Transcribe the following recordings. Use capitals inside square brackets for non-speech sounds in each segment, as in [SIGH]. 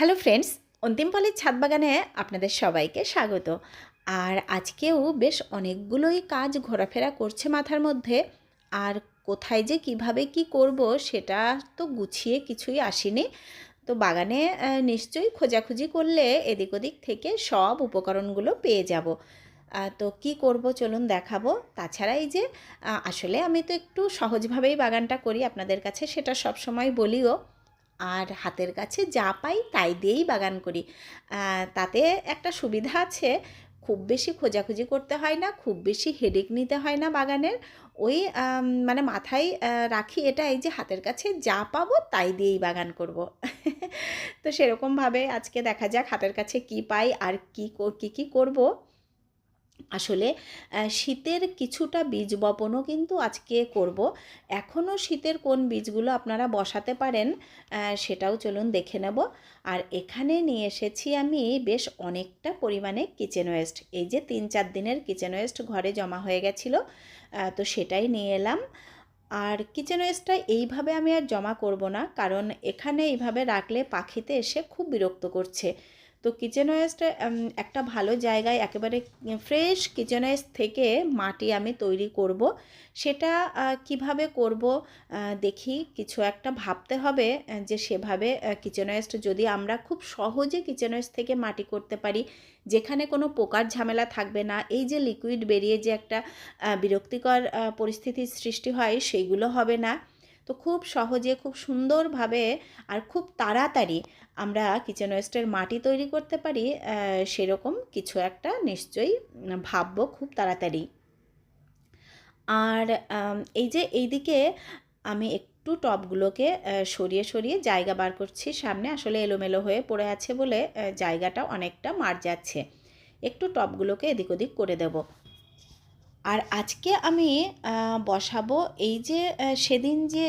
Hello friends, অন্তিম পালের ছাদ বাগানে আপনাদের সবাইকে স্বাগত। আর আজকেও বেশ অনেকগুলোই কাজ ঘোরাফেরা করছে মাথার মধ্যে। আর কোথায় যে কীভাবে কি করব সেটা তো গুছিয়ে কিছুই আসেনি। তো বাগানে নিশ্চয়ই খোঁজাখুঁজি করলে এদিক ওদিক থেকে সব উপকরণগুলো পেয়ে যাব। তো কি করব চলুন দেখাবো। তাছাড়া এই যে আসলে আমি তো একটু সহজভাবেই বাগানটা করি, আপনাদের কাছে সেটা সব সময় বলিও। আর হাতের কাছে যা পাই তাই দিয়েই বাগান করি। তাতে একটা সুবিধা আছে, খুব বেশি খোঁজাখুঁজি করতে হয় না, খুব বেশি হেডেক নিতে হয় না বাগানের। ওই মানে মাথায় রাখি এটাই যে হাতের কাছে যা পাবো তাই দিয়েই বাগান করব। [LAUGHS] তো সেরকমভাবে আজকে দেখা যাক হাতের কাছে কি পাই আর কী কী কি করব। আসলে শীতের কিছুটা বীজ বপনও কিন্তু আজকে করব। এখনও শীতের কোন বীজগুলো আপনারা বসাতে পারেন সেটাও চলুন দেখে নেব। আর এখানে নিয়ে এসেছি আমি বেশ অনেকটা পরিমাণে কিচেন ওয়েস্ট এই যে তিন চার দিনের কিচেন ওয়েস্ট ঘরে জমা হয়ে গেছিল তো সেটাই নিয়ে এলাম। আর কিচেন ওয়েস্টটা এইভাবে আমি আর জমা করব না, কারণ এখানে এইভাবে রাখলে পাখিতে এসে খুব বিরক্ত করছে। তো কিচেন ওয়েস্ট একটা ভালো জায়গায় একেবারে ফ্রেশ কিচেন ওয়েস্ট থেকে মাটি আমি তৈরি করব। সেটা কীভাবে করব দেখি। কিছু একটা ভাবতে হবে যে সেভাবে কিচেন ওয়েস্ট যদি আমরা খুব সহজে কিচেন ওয়েস্ট থেকে মাটি করতে পারি, যেখানে কোনো পোকার ঝামেলা থাকবে না, এই যে লিকুইড বেরিয়ে যে একটা বিরক্তিকর পরিস্থিতির সৃষ্টি হয় সেইগুলো হবে না। তো খুব সহজে খুব সুন্দরভাবে আর খুব তাড়াতাড়ি আমরা কিচেন ওয়েস্টের মাটি তৈরি করতে পারি। সেরকম কিছু একটা নিশ্চয়ই ভাববো খুব তাড়াতাড়ি। আর এই যে এইদিকে আমি একটু টবগুলোকে আহ, সরিয়ে সরিয়ে জায়গা বার করছি সামনে। আসলে এলোমেলো হয়ে পড়ে আছে বলে জায়গাটা অনেকটা মার যাচ্ছে। একটু টবগুলোকে এদিক ওদিক করে দেব। আর আজকে আমি বসাবো এই যে সেদিন যে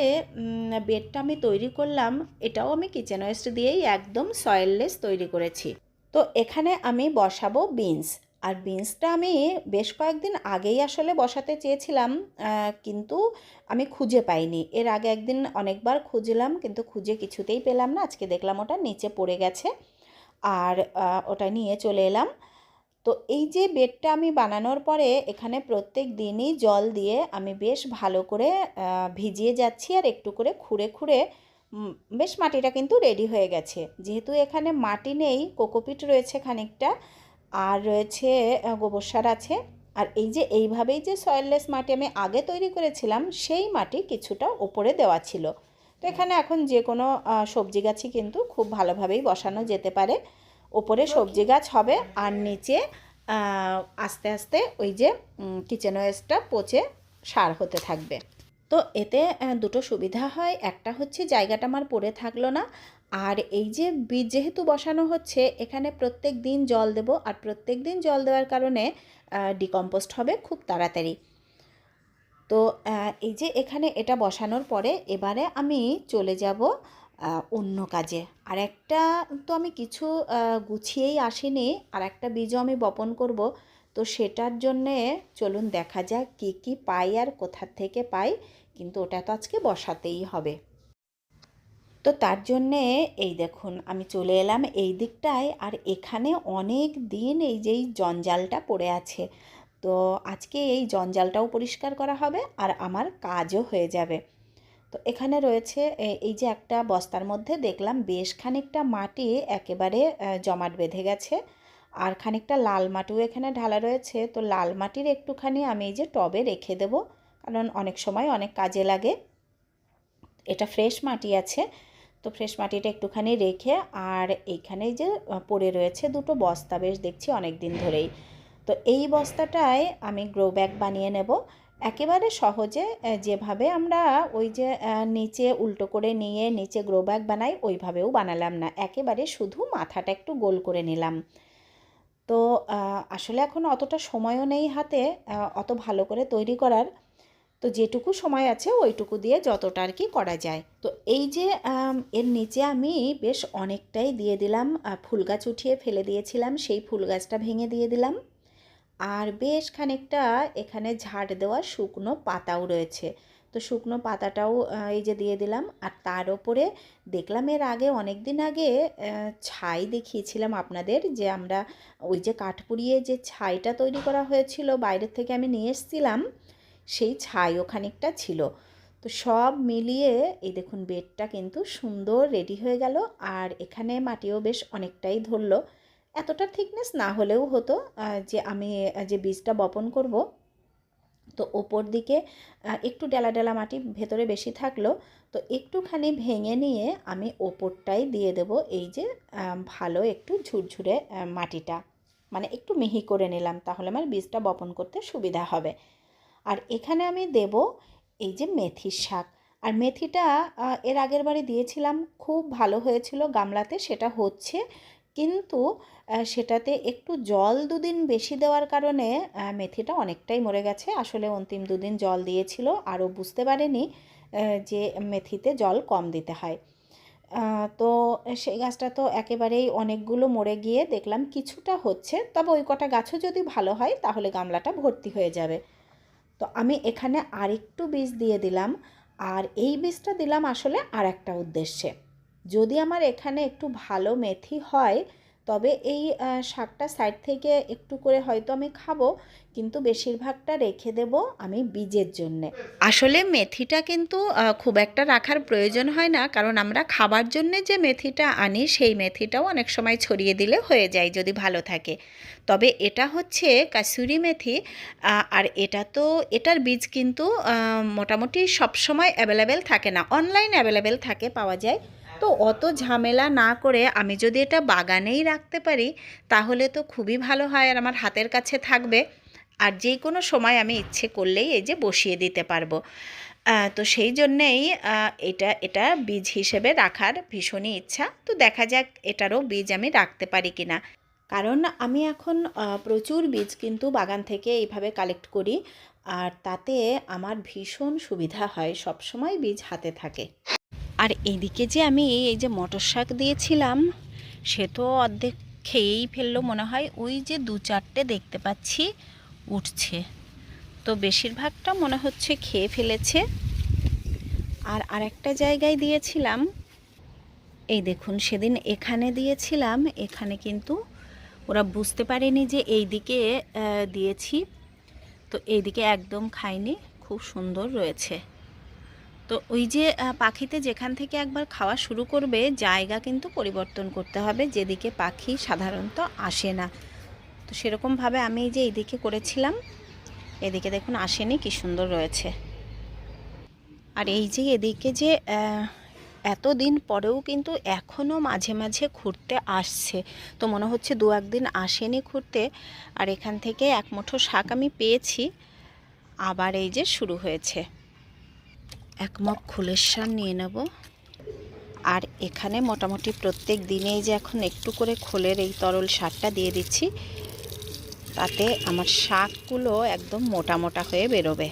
বেডটা আমি তৈরি করলাম, এটাও আমি কিচেন ওয়েস্ট দিয়েই একদম সয়েললেস তৈরি করেছি। তো এখানে আমি বসাবো বিনস আর বিনসটা আমি বেশ কয়েকদিন আগেই আসলে বসাতে চেয়েছিলাম কিন্তু আমি খুঁজে পাইনি। এর আগে একদিন অনেকবার খুঁজলাম, কিন্তু খুঁজে কিছুতেই পেলাম না। আজকে দেখলাম ওটা নিচে পড়ে গেছে। আর ওটা নিয়ে চলে এলাম। তো এই যে বেডটা আমি বানানোর পরে এখানে প্রত্যেক দিনই জল দিয়ে আমি বেশ ভালো করে ভিজিয়ে যাচ্ছি আর একটু করে খুঁড়ে খুঁড়ে বেশ মাটিটা কিন্তু রেডি হয়ে গেছে। যেহেতু এখানে মাটি নেই, কোকোপিট রয়েছে খানিকটা, আর রয়েছে গোবর সার আছে। আর এই যে এইভাবেই যে সয়েললেস মাটি আমি আগে তৈরি করেছিলাম, সেই মাটি কিছুটা ওপরে দেওয়া ছিল। তো এখানে এখন যে কোনো সবজি গাছই কিন্তু খুব ভালোভাবেই বসানো যেতে পারে। ওপরে সবজি গাছ হবে আর নিচে আস্তে আস্তে ওই যে কিচেন ওয়েস্টটা পচে সার হতে থাকবে। তো এতে দুটো সুবিধা হয়। একটা হচ্ছে জায়গাটা আমার পড়ে থাকল না। আর এই যে বীজ যেহেতু বসানো হচ্ছে, এখানে প্রত্যেক দিন জল দেব আর প্রত্যেক দিন জল দেওয়ার কারণে ডিকম্পোস্ট হবে খুব তাড়াতাড়ি। তো এই যে এখানে এটা বসানোর পরে এবারে আমি চলে যাব অন্য কাজে। আর একটা তো আমি কিছু গুছিয়েই আসিনি, আর একটা বীজও আমি বপন করব। তো সেটার জন্যে চলুন দেখা যাক কী কী পাই আর কোথা থেকে পাই, কিন্তু ওটা তো আজকে বসাতেই হবে। তো তার জন্যে এই দেখুন, আমি চলে এলাম এই দিকটায়, আর এখানে অনেক দিন এই যে এই জঞ্জালটা পড়ে আছে। তো আজকে এই জঞ্জালটাও পরিষ্কার করা হবে, আর আমার কাজও হয়ে যাবে। তো এখানে রয়েছে এই যে একটা বস্তার মধ্যে দেখলাম বেশ খানিকটা মাটি একেবারে জমাট বেঁধে গেছে। আর খানিকটা লাল মাটিও এখানে ঢালা রয়েছে। তো লাল মাটির একটুখানি আমি এই যে টবে রেখে দেবো, কারণ অনেক সময় অনেক কাজে লাগে। এটা ফ্রেশ মাটি আছে, তো ফ্রেশ মাটিটা একটুখানি রেখে, আর এইখানে যে পড়ে রয়েছে দুটো বস্তা, বেশ দেখছি অনেক দিন ধরেই। তো এই বস্তাটায় আমি গ্রো ব্যাগ বানিয়ে নেব। একেবারে সহজে যেভাবে আমরা ওই যে নিচে উল্টো করে নিয়ে নিচে গ্রো ব্যাগ বানাই, ওইভাবেও বানালাম না। একেবারে শুধু মাথাটা একটু গোল করে নিলাম। তো আসলে এখন অতটা সময়ও নেই হাতে অত ভালো করে তৈরি করার। তো যেটুকু সময় আছে, ওইটুকু দিয়ে যতটা আর কি করা যায়। তো এই যে এর নিচে আমি বেশ অনেকটাই দিয়ে দিলাম ফুল গাছ উঠিয়ে ফেলে দিয়েছিলাম, সেই ফুল গাছটা ভেঙে দিয়ে দিলাম। আর বেশ খানিকটা এখানে ঝাড় দেওয়া শুকনো পাতাও রয়েছে। তো শুকনো পাতাটাও এই যে দিয়ে দিলাম। আর তার ওপরে দেখলাম এর আগে অনেক দিন আগে ছাই দেখিয়েছিলাম আপনাদের যে আমরা ওই যে কাঠ পুড়িয়ে যে ছাইটা তৈরি করা হয়েছিল বাইরের থেকে আমি নিয়ে এসেছিলাম, সেই ছাইও খানিকটা ছিল। তো সব মিলিয়ে এই দেখুন, বেডটা কিন্তু সুন্দর রেডি হয়ে গেল। আর এখানে মাটিও বেশ অনেকটাই ধরলো। এতটা থিকনেস না হলেও হতো যে আমি যে বীজটা বপন করব। তো ওপর দিকে একটু ডেলা ডেলা মাটি ভেতরে বেশি থাকল, তো একটুখানি ভেঙে নিয়ে আমি ওপরটাই দিয়ে দেব এই যে ভালো একটু ঝুরঝুরে মাটিটা। মানে একটু মিহি করে নিলাম, তাহলে আমার বীজটা বপন করতে সুবিধা হবে। আর এখানে আমি দেব এই যে মেথির শাক। আর মেথিটা এর আগের বারে দিয়েছিলাম, খুব ভালো হয়েছিল গামলাতে, সেটা হচ্ছে কিন্তু সেটাতে একটু জল দুদিন বেশি দেওয়ার কারণে মেথিটা অনেকটাই মরে গেছে। আসলে অন্তিম দুদিন জল দিয়েছিল, আরও বুঝতে পারেনি যে মেথিতে জল কম দিতে হয়। তো সেই গাছটা তো একেবারেই অনেকগুলো মরে গিয়ে দেখলাম কিছুটা হচ্ছে, তবে ওই কটা গাছও যদি ভালো হয়, তাহলে গামলাটা ভর্তি হয়ে যাবে। তো আমি এখানে আরেকটু বীজ দিয়ে দিলাম, আর এই বীজটা দিলাম আসলে আর একটা উদ্দেশ্যে। যদি আমার এখানে একটু ভালো মেথি হয়, তবে এই শাকটা সাইড থেকে একটু করে হয়তো আমি খাব, কিন্তু বেশিরভাগটা রেখে দেব আমি বীজের জন্যে। আসলে মেথিটা কিন্তু খুব একটা রাখার প্রয়োজন হয় না, কারণ আমরা খাবার জন্যে যে মেথিটা আনি, সেই মেথিটাও অনেক সময় ছড়িয়ে দিলে হয়ে যায় যদি ভালো থাকে। তবে এটা হচ্ছে কাসুরি মেথি আর এটা তো, এটার বীজ কিন্তু মোটামুটি সব সময় অ্যাভেলেবেল থাকে না। অনলাইন অ্যাভেলেবেল থাকে, পাওয়া যায়। তো অত ঝামেলা না করে আমি যদি এটা বাগানেই রাখতে পারি, তাহলে তো খুবই ভালো হয় আর আমার হাতের কাছে থাকবে। আর যে কোনো সময় আমি ইচ্ছে করলেই এই যে বসিয়ে দিতে পারব। তো সেই জন্যেই এটা এটা বীজ হিসেবে রাখার ভীষণই ইচ্ছা। তো দেখা যাক এটারও বীজ আমি রাখতে পারি কি না কারণ আমি এখন প্রচুর বীজ কিন্তু বাগান থেকে এইভাবে কালেক্ট করি। আর তাতে আমার ভীষণ সুবিধা হয় সব সময় বীজ হাতে থাকে। আর এদিকে যে আমি এই যে মটর শাক দিয়েছিলাম, সে তো অর্ধেক খেয়েই ফেলল মনে হয়। ওই যে দু চারটে দেখতে পাচ্ছি, উঠছে। তো বেশিরভাগটা মনে হচ্ছে খেয়ে ফেলেছে। আর আরেকটা জায়গায় দিয়েছিলাম, এই দেখুন সেদিন এখানে দিয়েছিলাম, এখানে কিন্তু ওরা বুঝতে পারেনি যে এই দিকে দিয়েছি। তো এইদিকে একদম খাইনি খুব সুন্দর রয়েছে। তো ওই যে পাখিতে যেখান থেকে একবার খাওয়া শুরু করবে, জায়গা কিন্তু পরিবর্তন করতে হবে। যেদিকে পাখি সাধারণত আসে না। তো সেরকমভাবে আমি যে এইদিকে করেছিলাম। এদিকে দেখুন আসেনি, কি সুন্দর রয়েছে। আর এই যে এদিকে যে এতদিন পরেও কিন্তু এখনও মাঝে মাঝে ঘুরতে আসছে। তো মনে হচ্ছে দু একদিন আসেনি ঘুরতে। আর এখান থেকে এক মুঠো শাক আমি পেয়েছি। আবার এই যে শুরু হয়েছে। এক মগ খুলের শাক নিয়ে নেব। আর এখানে মোটামুটি প্রত্যেক দিনেই যে এখন একটু করে খোলের এই তরল সারটা দিয়ে দিচ্ছি, তাতে আমার শাকগুলো একদম মোটা মোটা হয়ে বেরোবে।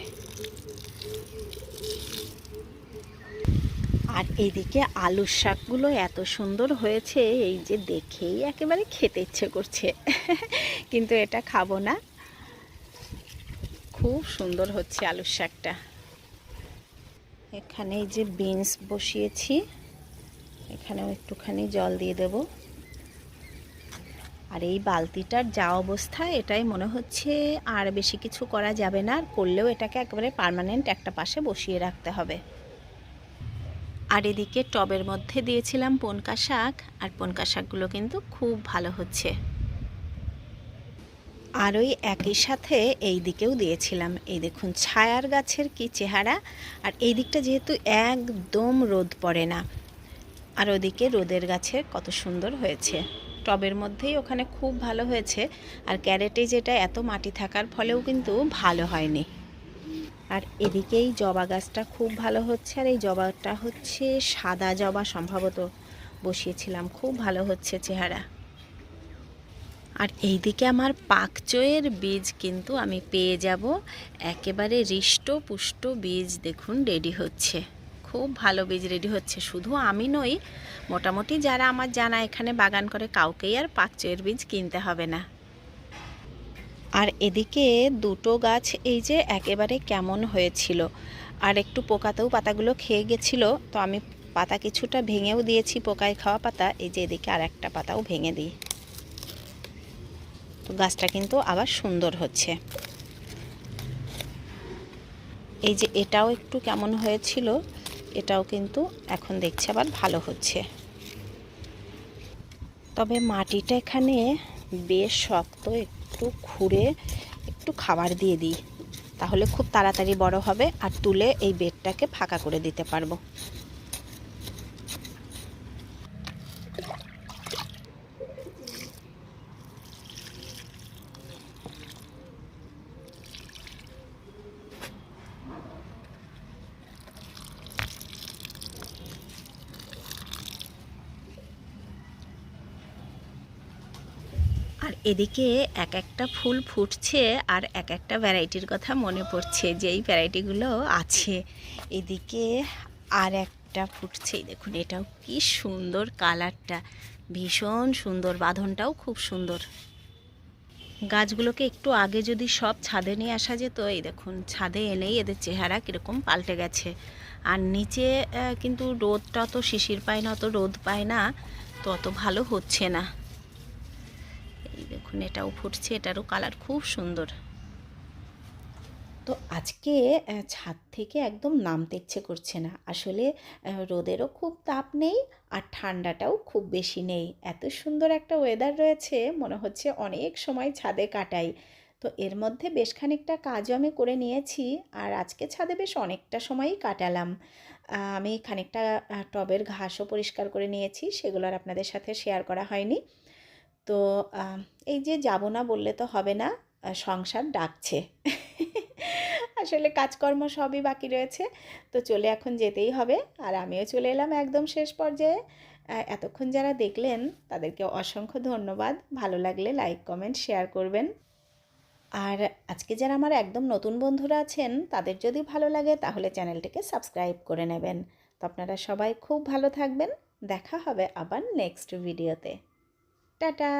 আর এইদিকে আলুর শাকগুলো এত সুন্দর হয়েছে, এই যে দেখেই একেবারে খেতে ইচ্ছে করছে, কিন্তু এটা খাব না। খুব সুন্দর হচ্ছে আলুর শাকটা। এখানে এই যে বিনস বসিয়েছি, এখানেও একটুখানি জল দিয়ে দেব। আর এই বালতিটার যা অবস্থা, এটাই মনে হচ্ছে আর বেশি কিছু করা যাবে না, আর করলেও এটাকে একেবারে পার্মানেন্ট একটা পাশে বসিয়ে রাখতে হবে। আর এদিকে টবের মধ্যে দিয়েছিলাম পনকা শাক, আর পনকা শাকগুলো কিন্তু খুব ভালো হচ্ছে। আর ওই একই সাথে এই দিকেও দিয়েছিলাম। এই দেখুন, ছায়ার গাছের কি চেহারা। আর এই দিকটা যেহেতু একদম রোদ পড়ে না, আর ওদিকে রোদের গাছে কত সুন্দর হয়েছে। টবের মধ্যেই ওখানে খুব ভালো হয়েছে, আর ক্যারেটে যেটা এত মাটি থাকার ফলেও কিন্তু ভালো হয়নি। আর এদিকেই জবা গাছটা খুব ভালো হচ্ছে, আর এই জবাটা হচ্ছে সাদা জবা, সম্ভবত বসিয়েছিলাম, খুব ভালো হচ্ছে চেহারা। আর এইদিকে আমার পাকচয়ের বীজ কিন্তু আমি পেয়ে যাব। একেবারে হৃষ্টপুষ্ট বীজ দেখুন রেডি হচ্ছে। খুব ভালো বীজ রেডি হচ্ছে। শুধু আমি নই, মোটামুটি যারা আমার জানা এখানে বাগান করে, কাউকেই আর পাকচয়ের বীজ কিনতে হবে না। আর এদিকে দুটো গাছ এই যে একেবারে কেমন হয়েছিল। আর একটু পোকাতেও পাতাগুলো খেয়ে গেছিল, তো আমি পাতা কিছুটা ভেঙেও দিয়েছি, পোকায় খাওয়া পাতা। এই যে এদিকে আর একটা পাতাও ভেঙে দিই। তো গাছটা কিন্তু আবার সুন্দর হচ্ছে। এই যে এটাও একটু কেমন হয়েছিল, এটাও কিন্তু এখন দেখছি আবার ভালো হচ্ছে। তবে মাটিটা এখানে বেশ শক্ত, একটু খুঁড়ে একটু খাবার দিয়ে দিই। তাহলে খুব তাড়াতাড়ি বড় হবে, আর তুলে এই বেডটাকে ফাঁকা করে দিতে পারব। আর এদিকে এক একটা ফুল ফুটছে আর এক একটা ভ্যারাইটির কথা মনে পড়ছে যেই ভ্যারাইটিগুলো আছে। এদিকে আর একটা ফুটছে। দেখুন, এটাও কি সুন্দর কালারটা। ভীষণ সুন্দর, বাঁধনটাও খুব সুন্দর। গাছগুলোকে একটু আগে যদি সব ছাদে নিয়ে আসা যেত, এই দেখুন, ছাদে এনেই এদের চেহারা কীরকম পাল্টে গেছে। আর নিচে কিন্তু রোদটা তো শিশির পায় না, অত রোদ পায় না, তো অত ভালো হচ্ছে না। এই দেখুন এটাও ফুটছে, এটারও কালার খুব সুন্দর। তো আজকে ছাদ থেকে একদম নামতে ইচ্ছে করছে না। আসলে রোদেরও খুব তাপ নেই আর ঠান্ডাটাও খুব বেশি নেই। এত সুন্দর একটা ওয়েদার রয়েছে, মনে হচ্ছে অনেক সময় ছাদে কাটাই। তো এর মধ্যে বেশ খানিকটা কাজও আমি করে নিয়েছি আর আজকে ছাদে বেশ অনেকটা সময়ই কাটালাম। আমি খানিকটা টবের ঘাসও পরিষ্কার করে নিয়েছি, সেগুলো আর আপনাদের সাথে শেয়ার করা হয়নি। তো এই যে যাব না বললে তো হবে না সংসার ডাকছে। আসলে কাজকর্ম সবই বাকি রয়েছে, তো চলে এখন যেতেই হবে। আর আমিও চলে এলাম একদম শেষ পর্যায়ে। এতক্ষণ যারা দেখলেন, তাদেরকে অসংখ্য ধন্যবাদ। ভালো লাগলে লাইক, কমেন্ট, শেয়ার করবেন। আর আজকে যারা আমার একদম নতুন বন্ধুরা আছেন, তাদের যদি ভালো লাগে, তাহলে চ্যানেলটিকে সাবস্ক্রাইব করে নেবেন। তো আপনারা সবাই খুব ভালো থাকবেন। দেখা হবে আবার নেক্সট ভিডিওতে। টাটা